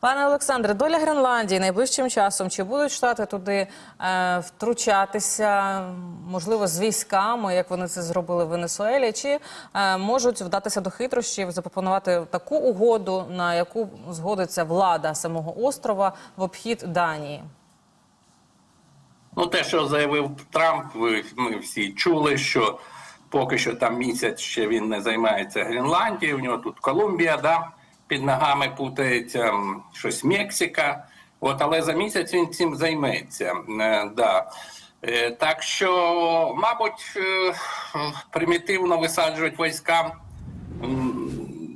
Пане Олександре, доля Гренландії найближчим часом чи будуть штати туди е, втручатися, можливо, з військами, як вони це зробили в Венесуелі, чи е, можуть вдатися до хитрощів, запропонувати таку угоду, на яку згодиться влада самого острова в обхід Данії? Ну, те, що заявив Трамп, ви ми всі чули, що поки що там місяць ще він не займається Гренландією. У нього тут Колумбія, да, під ногами путається, щось Мексика. От, але за місяць він цим займеться. Е, да. Е, Так що, мабуть, е, примітивно висаджують війська.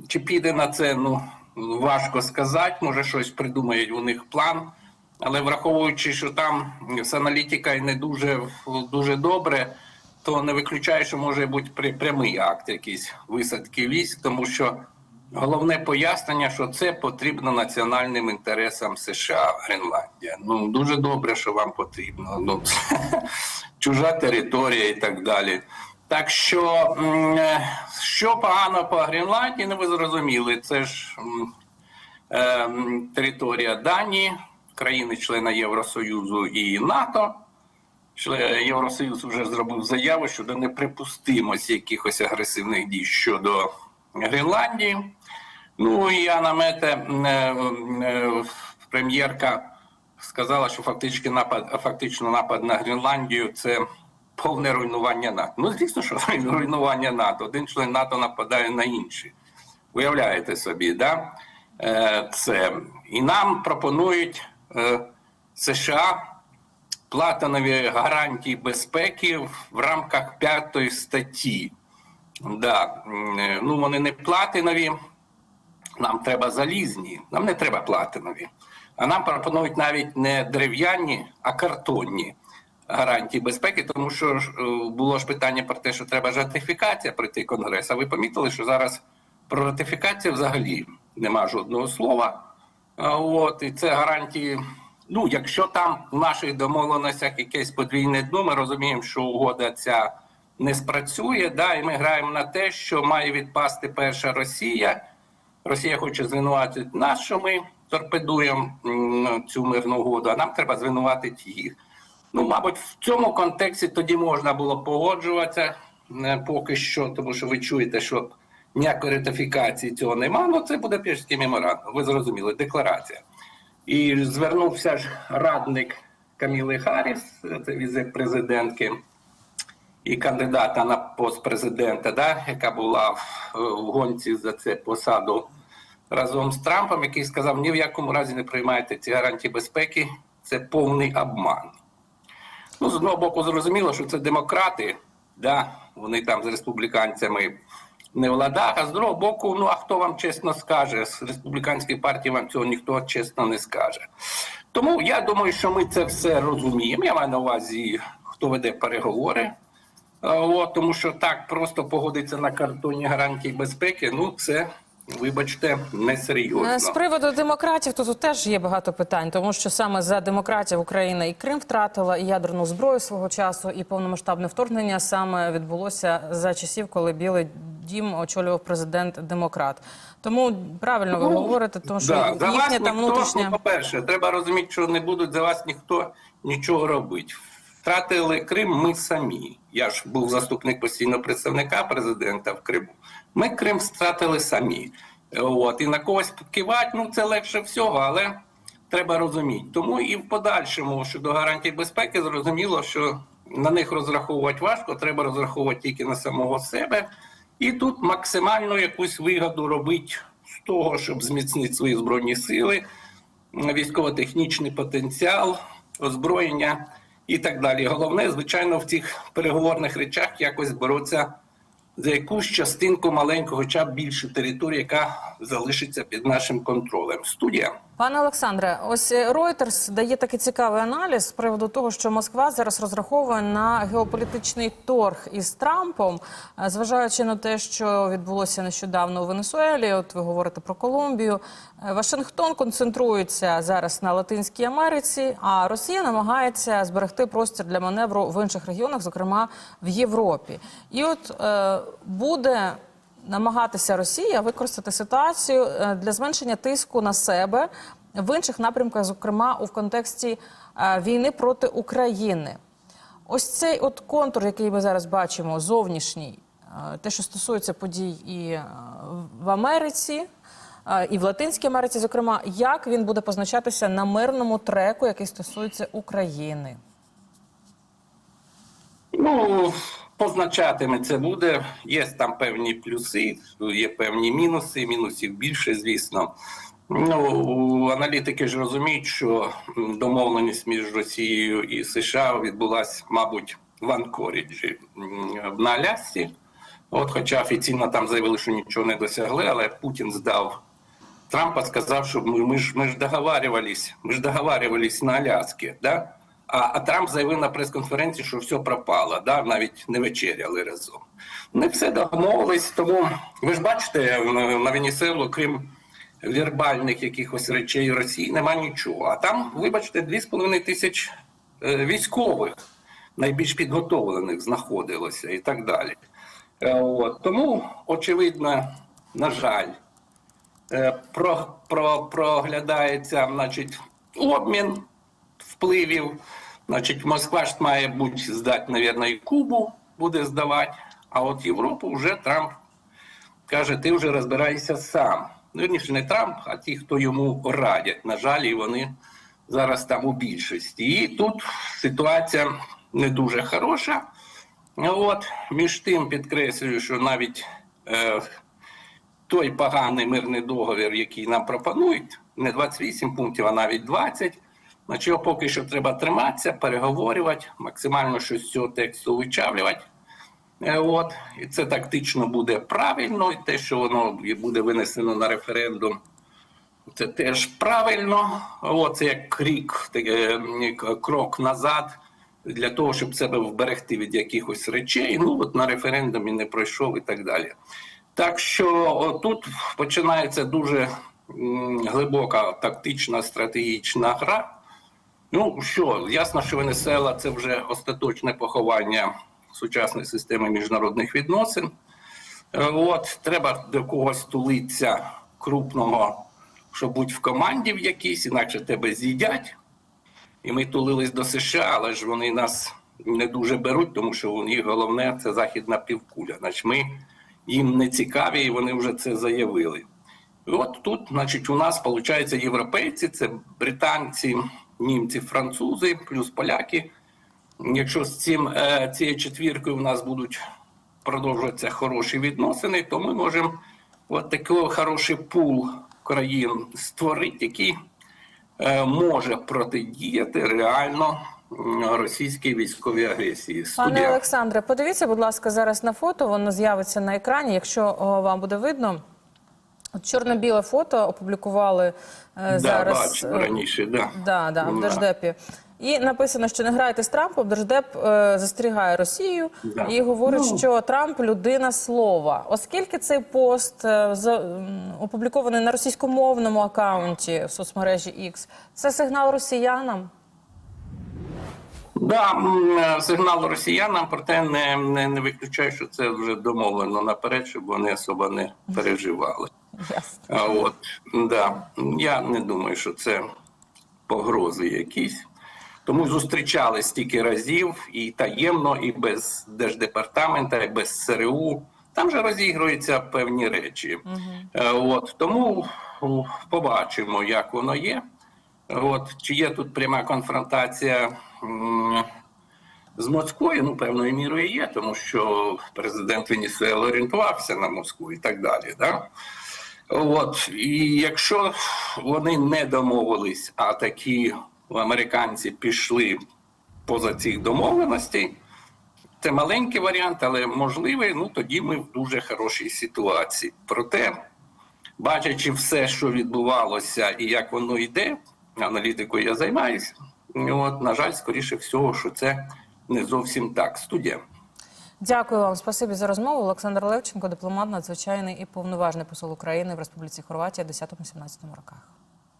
Чи піде на це, ну важко сказати. Може, щось придумають у них план. Але враховуючи, що там з аналітика не дуже дуже добре, то не виключаю, що може бути прямий акт якийсь висадки військ, тому що головне пояснення, що це потрібно національним інтересам США, Гренландія. Ну дуже добре, що вам потрібно. Ну чужа територія і так далі. Так що, е, що погано по Гренландії, ну ви зрозуміли, це ж е, територія Данії, країни-члена Євросоюзу і НАТО. Євросоюз вже зробив заяву щодо неприпустимості якихось агресивних дій щодо Гренландії. Ну і Анна Мете, м, е, е, прем'єрка, сказала, що фактично напад, фактично напад на Гренландію це повне руйнування НАТО. Ну, звісно, що руйнування НАТО. Один член НАТО нападає на інший. Уявляєте собі, да? Е, це. І нам пропонують США платинові гарантії безпеки в рамках п'ятої статті. Да. Ну, вони не платинові, нам треба залізні, нам не треба платинові. А нам пропонують навіть не дерев'яні, а картонні гарантії безпеки, тому що е, було ж питання про те, що треба ж ратифікація пройти конгрес. А ви помітили, що зараз про ратифікацію взагалі нема жодного слова. От, і це гарантії. Ну, якщо там в наших домовленостях якесь подвійне дно, ми розуміємо, що угода ця не спрацює. Да, і ми граємо на те, що має відпасти перша Росія. Росія хоче звинуватити нас, що ми торпедуємо цю мирну угоду, а нам треба звинуватити їх. Ну, мабуть, в цьому контексті тоді можна було погоджуватися е, поки що, тому що ви чуєте, що ніякої ратифікації цього нема. Ну, це буде пішський меморандум. Ви зрозуміли, декларація. І звернувся ж радник Каміли Харріс, це віце-президентки і кандидата на пост президента, да, яка була в, в гонці за це посаду разом з Трампом, який сказав: ні в якому разі не приймайте ці гарантії безпеки, це повний обман. Ну, з одного боку, зрозуміло, що це демократи, да, вони там з республіканцями не в ладах, а з другого боку, ну а хто вам чесно скаже? З республіканської партії вам цього ніхто чесно не скаже. Тому я думаю, що ми це все розуміємо. Я маю на увазі, хто веде переговори. А, От, тому що так просто погодиться на картонні гарантії безпеки, ну це, вибачте, несерйозно. Е, З приводу демократів тут теж є багато питань, тому що саме за демократів Україна і Крим втратила, і ядерну зброю свого часу, і повномасштабне вторгнення саме відбулося за часів, коли Білий Дім очолював президент демократ. Тому правильно ви говорите, тому що Ну, Да, за вас їхня там ніхто, внутрішня. ну, по-перше, треба розуміти, що не будуть за вас ніхто нічого робити. Втратили Крим ми самі. Я ж був заступник постійного представника президента в Криму. Ми Крим втратили самі. От, і на когось кивати, ну це легше всього, але треба розуміти. Тому і в подальшому щодо гарантій безпеки, зрозуміло, що на них розраховувати важко, треба розраховувати тільки на самого себе. І тут максимально якусь вигоду робити з того, щоб зміцнити свої збройні сили, військово-технічний потенціал, озброєння і так далі. Головне, звичайно, в цих переговорних речах якось боротися за якусь частинку маленького, хоча б більшу територію, яка залишиться під нашим контролем. Студія. Пане Олександре, ось Reuters дає такий цікавий аналіз з приводу того, що Москва зараз розраховує на геополітичний торг із Трампом, е, зважаючи на те, що відбулося нещодавно у Венесуелі. От ви говорите про Колумбію. Е, Вашингтон концентрується зараз на Латинській Америці, а Росія намагається зберегти простір для маневру в інших регіонах, зокрема в Європі. І от е, буде намагатися Росія використати ситуацію е, для зменшення тиску на себе в інших напрямках, зокрема у контексті е, війни проти України. Ось цей от контур, який ми зараз бачимо, зовнішній, е, те, що стосується подій і в Америці, і в Латинській Америці, зокрема, як він буде позначатися на мирному треку, який стосується України? Ну, позначатиме це буде. Є там певні плюси, є певні мінуси. Мінусів більше, звісно. Ну, аналітики ж розуміють, що домовленість між Росією і США відбулася, мабуть, в Анкоріджі на Алясці. От, хоча офіційно там заявили, що нічого не досягли, але Путін здав Трампа сказав, що ми, ми ж ми ж договарювались, ми ж договарювались на Аляскі, да? А, а Трамп заявив на прес-конференції, що все пропало, да? навіть не вечеряли разом. Не все домовились, тому ви ж бачите, на, Венесуелу, крім вірбальних якихось речей Росії, нема нічого. А там, вибачте, 2,5 тисяч е, військових, найбільш підготовлених, знаходилося і так далі. Е, От. Тому, очевидно, на жаль, е, про, про, проглядається значить, обмін впливів. Значить, Москва ж має бути здати, мабуть, і Кубу буде здавати, а от Європу вже Трамп каже, ти вже розбирайся сам. Вірніше, не Трамп, а ті, хто йому радять. На жаль, і вони зараз там у більшості. І тут ситуація не дуже хороша. От, між тим підкреслюю, що навіть е, той поганий мирний договір, який нам пропонують, не 28 пунктів, а навіть 20, на чого поки що треба триматися, переговорювати, максимально щось з цього тексту вичавлювати. Е, От, і це тактично буде правильно, і те, що воно буде винесено на референдум, це теж правильно. От, це як крік, крок назад для того, щоб себе вберегти від якихось речей. Ну, от на референдумі не пройшов і так далі. Так що тут починається дуже глибока тактична стратегічна гра. Ну що, ясно, що Венесуела це вже остаточне поховання сучасної системи міжнародних відносин. Е, От, треба до когось тулитися крупного, щоб бути в команді в якійсь, інакше тебе з'їдять. І ми тулились до США, але ж вони нас не дуже беруть, тому що у них головне це західна півкуля. Значить, ми їм не цікаві, і вони вже це заявили. І от тут, значить, у нас виходить європейці, це британці, німці, французи, плюс поляки. Якщо з цим е, цією четвіркою у нас будуть продовжуватися хороші відносини, то ми можемо от такий хороший пул країн створити, який е, може протидіяти реально російській військовій агресії. Пане Олександре, подивіться, будь ласка, зараз на фото. Воно з'явиться на екрані, якщо вам буде видно. От Чорно-біле фото опублікували е, да, зараз. бачив е, раніше, да. Да, да, в Держдепі. І написано, що не грайте з Трампом. Держдеп е, застерігає Росію Да. і говорить, Ну. що Трамп людина слова. Оскільки цей пост е, за- м, опублікований на російськомовному акаунті в соцмережі X, це сигнал росіянам. Да, е, сигнал росіянам, проте не, не, не виключаю, що це вже домовлено наперед, щоб вони особо не переживали. Ясно. А от да, я не думаю, що це погрози якісь. Тому зустрічались стільки разів і таємно, і без держдепартамента, і без СРУ. Там же розігруються певні речі. Е, От тому побачимо, як воно є. От чи є тут пряма конфронтація з Москвою? Ну, певною мірою є, тому що президент Венесуели орієнтувався на Москву і так далі. Да? От і якщо вони не домовились, а такі американці пішли поза цих домовленостей, це маленький варіант, але можливий. Ну тоді ми в дуже хорошій ситуації. Проте, бачачи все, що відбувалося і як воно йде, аналітикою я займаюся. От, на жаль, скоріше всього, що це не зовсім так. Студія. Дякую вам, спасибі за розмову. Олександр Левченко, дипломат, надзвичайний і повноважний посол України в Республіці Хорватія в 10-17 роках.